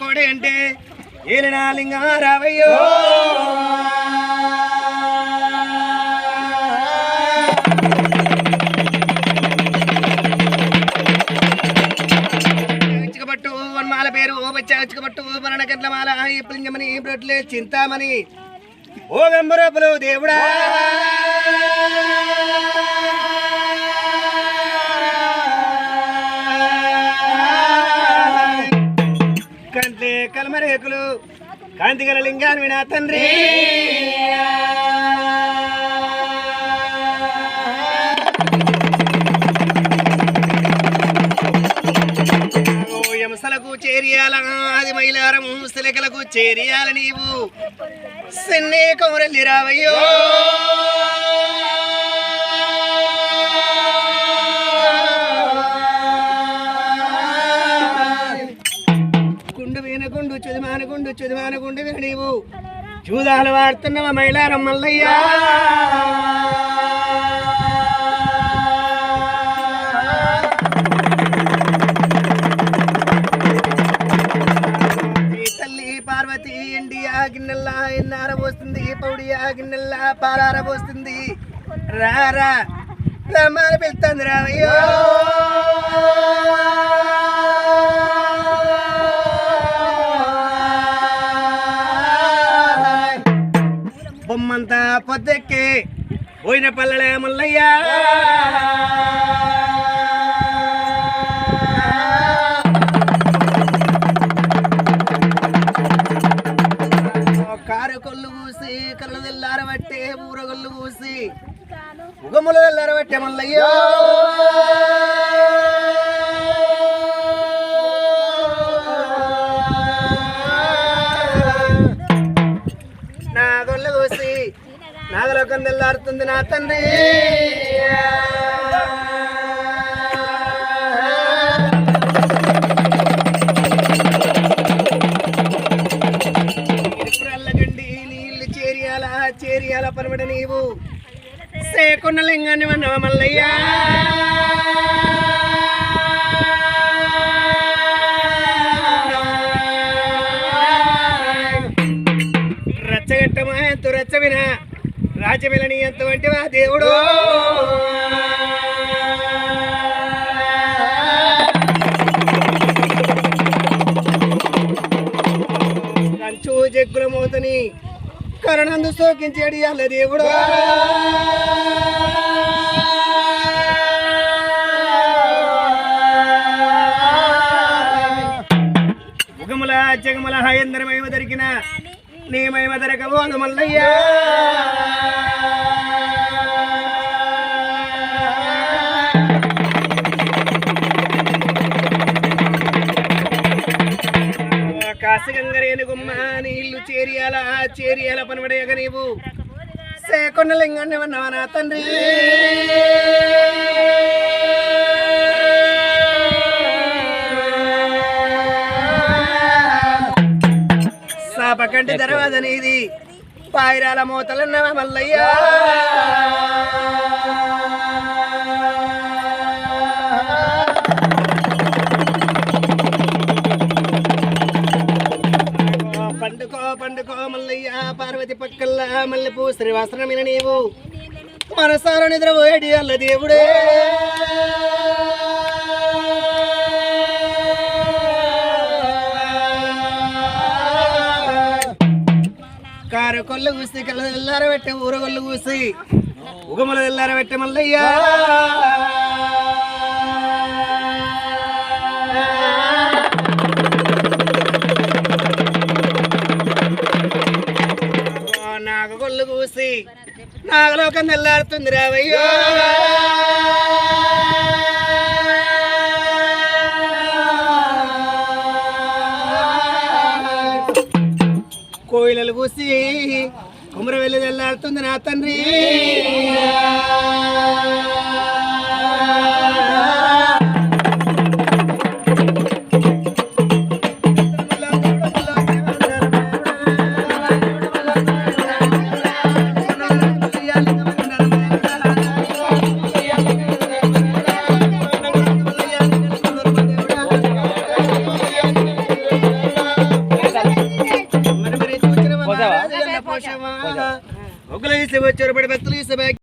కోడే అంటే ఏలినా లింగ రావయ్యో ఇచ్చకబట్టు వన్మాల పేరు ఓ బచ్చ ఇచ్చకబట్టు మరణ గంటల మాల ఈ పులింగమని బ్రొట్లే చింతామణి. ఓ వెంబరపులు దేవుడా. నాయకులు. కాంతిగల లింగాన్ని వినా తండ్రి. ఓ యమసలకు చేరియాల అది మైలారం సిలకలకు చేరియాల నీవు. సెన్నే కౌరల్లి రావయ్యో. గుండు వీణ గుండు చుదిమాన గుండు చుదిమాన నీవు చూదాలు వాడుతున్నవ మైలారం మల్లయ్యా. ఈ తల్లి పార్వతి ఇండియా గిన్నెల్లా ఎన్నార పోస్తుంది పౌడియా గిన్నెల్లా పాలార పోస్తుంది. రారా రమ్మని పిలుస్తుంది రావయ్యో. పొద్దెక్కి పోయిన పల్లెలే మల్లయ్యా. కారు కొల్లు పూసి కళ్ళ తెల్లారబట్టే ఊరగొల్లు పూసి ఉగములు తెల్లారబట్టే మల్లయ్యా. పరలోకం తెల్లారుతుంది నా తండ్రి. ఇరుకురల్లగండి నీళ్ళు చేరియాల చేరియాల పరమడ నీవు. సేకున్న లింగాన్ని వన్నవ మల్లయ్యా. రాజ్యమిలని ఎంత వంటివా దేవుడు. కంచు జగ్గుల మోతని కరుణందు సోకించేడి అల్ల దేవుడు. ఉగముల జగముల హయందరమేమ దొరికిన నీ మహిమ దొరకవు మల్లయ్యా కాశగంగరేను గుమ్మ నీళ్ళు చేరియాల చేరియాల పనబడేయగ నీవు సేకొండ లింగాన్ని అన్నవా నా తండ్రి సాపకంటి తర్వాత నీది. పాయిరాల మూతలున్నవా మల్లయ్యా. పండుకో పండుకో మల్లయ్య పార్వతి పక్కల్లా మల్లెపూ శ్రీవాసనమైన నీవు. మనసార నిద్రపోయేటి అల్ల దేవుడే కొల్లు కూసి కళ్ళ తెల్లార పెట్టే ఊర కొల్లు కూసి ఉగముల తెల్లార పెట్టే మల్లయ్యా నాగ కొల్లు కూసి నాగలోకం తెల్లారుతుంది రావయ్యో కోయిలలు కుమరవెల్లి కుమర నా తండ్రి. बच्चे और बड़े बदतरीज से बैग